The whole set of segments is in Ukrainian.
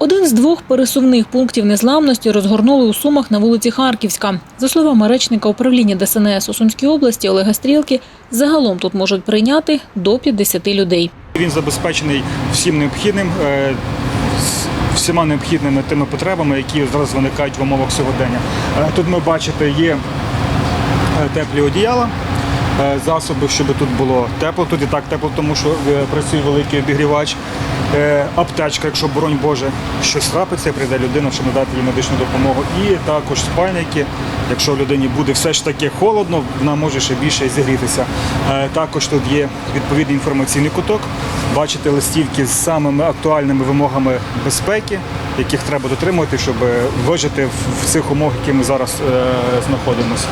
Один з двох пересувних пунктів незламності розгорнули у Сумах на вулиці Харківська. За словами речника управління ДСНС у Сумській області Олега Стрілки, загалом тут можуть прийняти до 50 людей. Він забезпечений всім необхідним, е, всіма необхідними тими потребами, які зараз виникають в умовах сьогодення. Е, Тут ми бачите, є е, теплі одіяла, засоби, щоб тут було тепло. Тут і так тепло, тому що працює великий обігрівач. Е, Аптечка, якщо боронь Боже, щось трапиться, прийде людина, щоб надати їй медичну допомогу. І також спальники. Якщо людині буде все ж таки холодно, вона може ще більше зігрітися. Е, Також тут є відповідний інформаційний куток. Бачите листівки з самими актуальними вимогами безпеки, яких треба дотримувати, щоб е, вижити в- в цих умовах, які ми зараз знаходимося.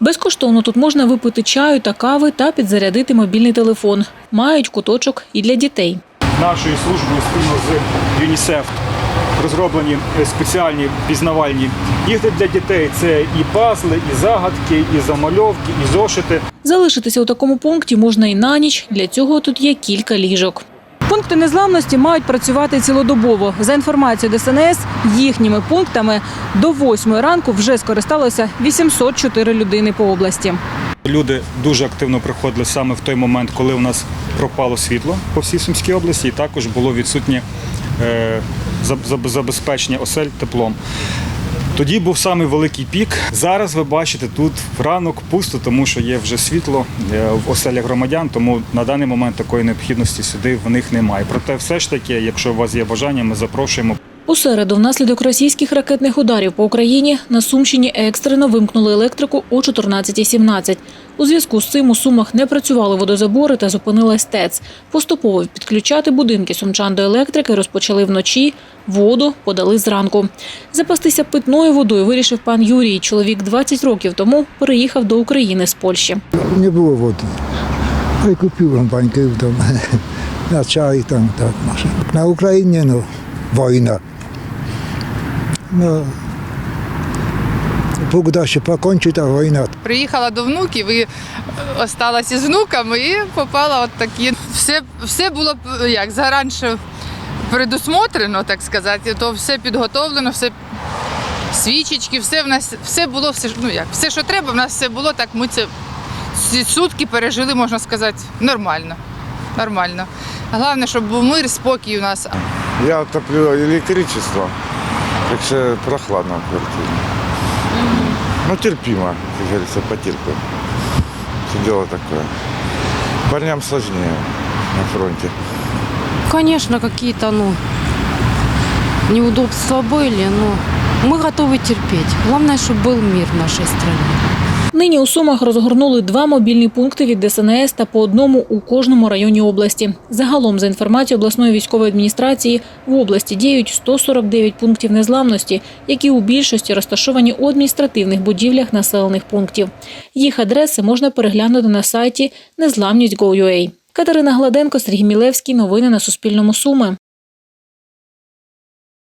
Безкоштовно тут можна випити чаю та кави та підзарядити мобільний телефон. Мають куточок і для дітей. Нашою службою спільно з ЮНІСЕФ розроблені е, спеціальні пізнавальні ігри для дітей. Це і пазли, і загадки, і замальовки, і зошити. Залишитися у такому пункті можна і на ніч. Для цього тут є кілька ліжок. Пункти незламності мають працювати цілодобово. За інформацією ДСНС, їхніми пунктами до 8 ранку вже скористалося 804 людини по області. Люди дуже активно приходили саме в той момент, коли у нас пропало світло по всій Сумській області, і також було відсутнє е, заб- заб- забезпечення осель теплом. Тоді був самий великий пік. Зараз ви бачите, тут ранок пусто, тому що є вже світло е, в оселях громадян, тому на даний момент такої необхідності сюди в них немає. Проте, все ж таки, якщо у вас є бажання, ми запрошуємо У середу внаслідок російських ракетних ударів по Україні на Сумщині екстрено вимкнули електрику о 14.17. У зв'язку з цим у Сумах не працювали водозабори та зупинилась ТЕЦ. Поступово підключати будинки сумчан до електрики розпочали вночі, воду подали зранку. Запастися питною водою вирішив пан Юрій. Чоловік 20 років тому переїхав до України з Польщі. Nie było wody. No i kupiłem bańkę tam na czaj tam, tak może. Na Ukrainie no, Bóg da się pokończy ta wojna, Приїхала до внуків і осталася з внуками і попала от такі. Все, все було як заранше предусмотрено, так сказати, то все підготовлено, все свічечки, все в нас все було, все, ну як, все, що треба, в нас все було, так ми це ці сутки пережили, можна сказати, нормально. Нормально. Головне, щоб був мир, спокій у нас. Я топлю электричество, так что прохладно в квартире. Ну, терпимо, как говорится, потерпим. Все дело такое. Парням сложнее на фронте. Конечно, какие-то, ну, неудобства были, но мы готовы терпеть. Главное, чтобы был мир в нашей стране. Нині у Сумах розгорнули два мобільні пункти від ДСНС та по одному у кожному районі області. Загалом, за інформацією обласної військової адміністрації, в області діють 149 пунктів незламності, які у більшості розташовані у адміністративних будівлях населених пунктів. Їх адреси можна переглянути на сайті незламність.gov.ua. Катерина Гладенко, Сергій Мілевський. Новини на Суспільному Суми.